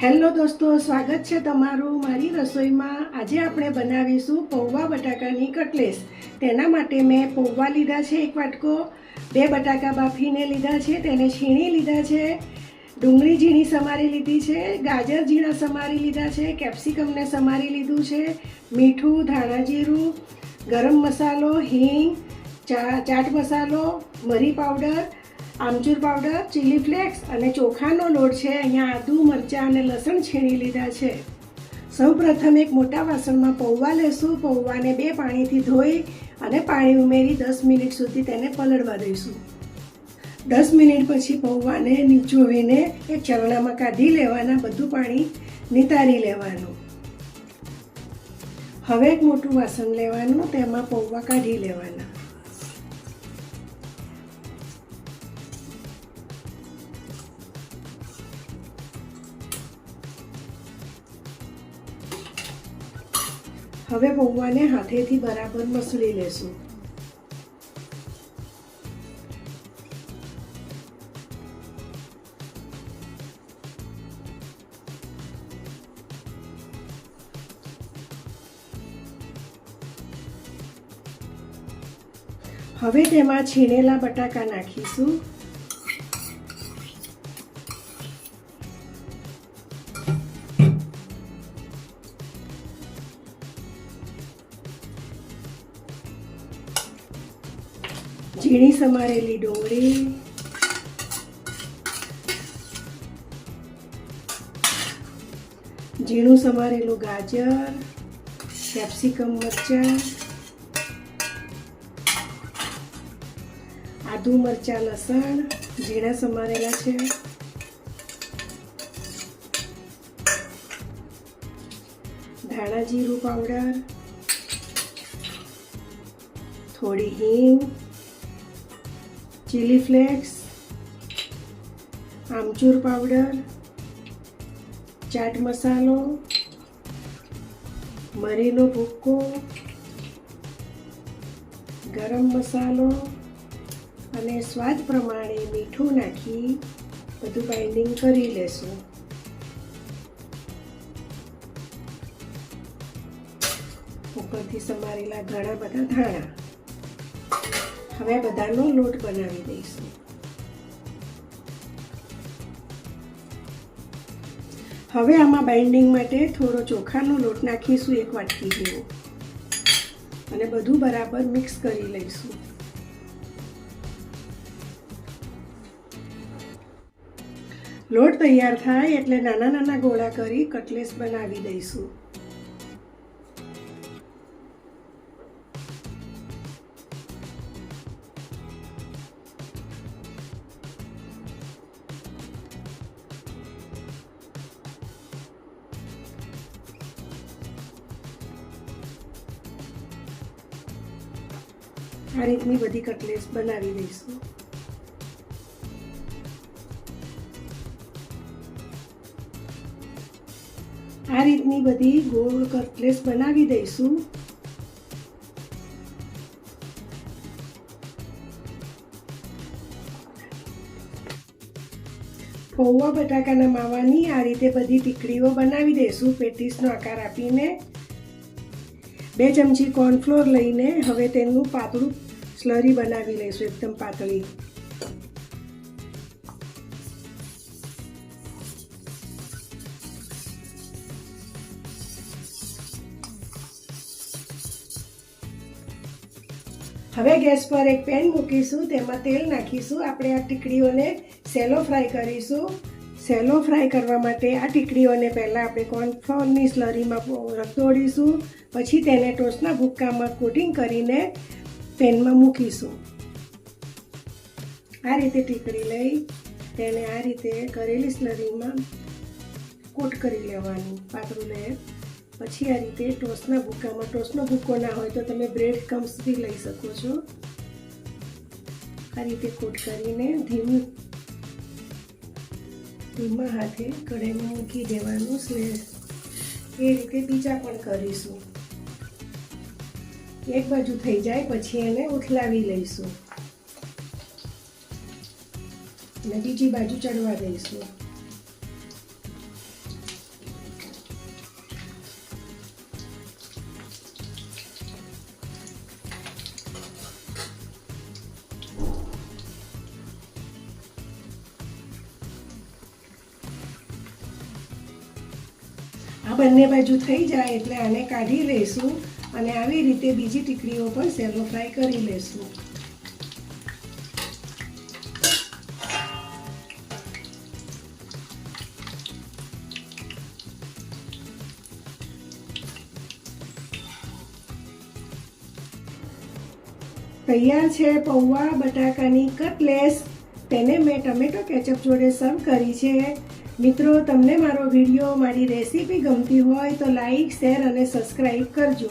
Hello દોસ્તો, સ્વાગત છે તમારું મારી રસોઈમાં. આજે આપણે બનાવીશું પૌવા બટાકાની કટલેસ. તેના માટે મેં પૌવા લીધા છે એક વાટકો, બે બટાકા બાફીને લીધા છે, તેને છીણી લીધા છે, ડુંગળી ઝીણી સમારી લીધી છે, ગાજર ઝીણા સમારી લીધા છે, કેપ્સિકમને સમારી લીધું છે, મીઠું, ધાણા જીરું, ગરમ મસાલો, હિંગ, ચા, ચાટ મસાલો, મરી પાવડર આમચૂર પાવડર, ચીલી ફ્લેક્સ અને ચોખાનો લોટ છે. અહીંયા આદુ, મરચાં અને લસણ છીણી લીધા છે. સૌપ્રથમ એક મોટા વાસણમાં પૌવા લેશું. પૌવાને બે પાણીથી ધોઈ અને પાણી ઉમેરી દસ મિનિટ સુધી તેને પલળવા દઈશું. દસ મિનિટ પછી પૌવાને નીચોવીને એક ચરણામાં કાઢી લેવાના, બધું પાણી નિતારી લેવાનું. હવે એક મોટું વાસણ લેવાનું, તેમાં પૌવા કાઢી લેવાના. હવે પૌવાને હાથેથી બરાબર મસળી લેશું. હવે તેમાં છીણેલા બટાકા નાખીશું. ઝીણી સમારેલી ડુંગળી ઝીણું સમારેલું ગાજર, કેપ્સિકમ મરચાં, આદુ મરચાં લસણ, ઝીણા સમારેલા છે. ધાણા જીરું પાવડર, થોડી હિંગ ચીલી ફ્લેક્સ આમચૂર પાવડર ચાટ મસાલો મરીનો ભૂક્કો ગરમ મસાલો અને સ્વાદ પ્રમાણે મીઠું નાખી બધું બાઇન્ડિંગ કરી લેશું. ઉપરથી સમારેલા ઘણા બધા ધાણા. હવે બધાનો લોટ બનાવી દઈશું. હવે આમાં બાઇન્ડિંગ માટે થોડો ચોખાનો લોટ નાખીશું, એક વાટકી જેવો. અને બધું બરાબર મિક્સ કરી લઈશું. લોટ તૈયાર થાય એટલે નાના નાના ગોળા કરી કટલેસ બનાવી દઈશું. આ રીતની બધી કટલેસ બનાવી દઈશું. આ રીતની બધી ગોળ કટલેસ બનાવી દઈશું. પૌવા બટાકાના માવાની આ રીતે બધી ટીકડીઓ બનાવી દઈશું, પેટીસનો આકાર આપીને. બે ચમચી કોર્નફ્લોર લઈને હવે તેનું પાતળું સ્લરી બનાવી લઈશું, એકદમ પાતળી. હવે ગેસ પર એક પેન મૂકીશું, તેમાં તેલ નાખીશું. આપણે આ ટીકડીઓને સેલો ફ્રાય કરીશું. સેલો ફ્રાય કરવા માટે આ ટીકડીઓને પહેલાં આપણે કોર્નફ્લોરની સ્લરીમાં રગદોડીશું પછી તેને ટોસ્ટના ભૂક્કામાં કોટિંગ કરીને પેનમાં મૂકીશું. આ રીતે ટીકડી લઈ તેને આ રીતે કરેલી સ્લરીમાં કોટ કરી લેવાનું પાતળું લે પછી આ રીતે ટોસના ભૂક્કામાં ટોસનો ભૂક્કો ના હોય તો તમે બ્રેડ કમ્સ બી લઈ શકો છો. આ રીતે કોટ કરીને ધીમું, ધીમા હાથે કઢાઈમાં મૂકી દેવાનું છે એ રીતે બીજા પણ કરીશું. એક બાજુ થઈ જાય, પછી એને ઉથલાવી લઈશું. અને બીજી બાજુ ચડવા દઈશું. આ બંને બાજુ થઈ જાય એટલે આને કાઢી લઈશું. અને આવી રીતે બીજી ટીકડીઓ પણ સેલો ફ્રાય કરી લેશું તૈયાર છે પૌવા, બટાકાની કટલેસ. તેને મેં ટમેટો કેચઅપ જોડે સર્વ કરી છે. મિત્રો તમને મારો વીડિયો મારી રેસીપી ગમતી હોય તો લાઈક શેર અને સબસ્ક્રાઈબ કરજો.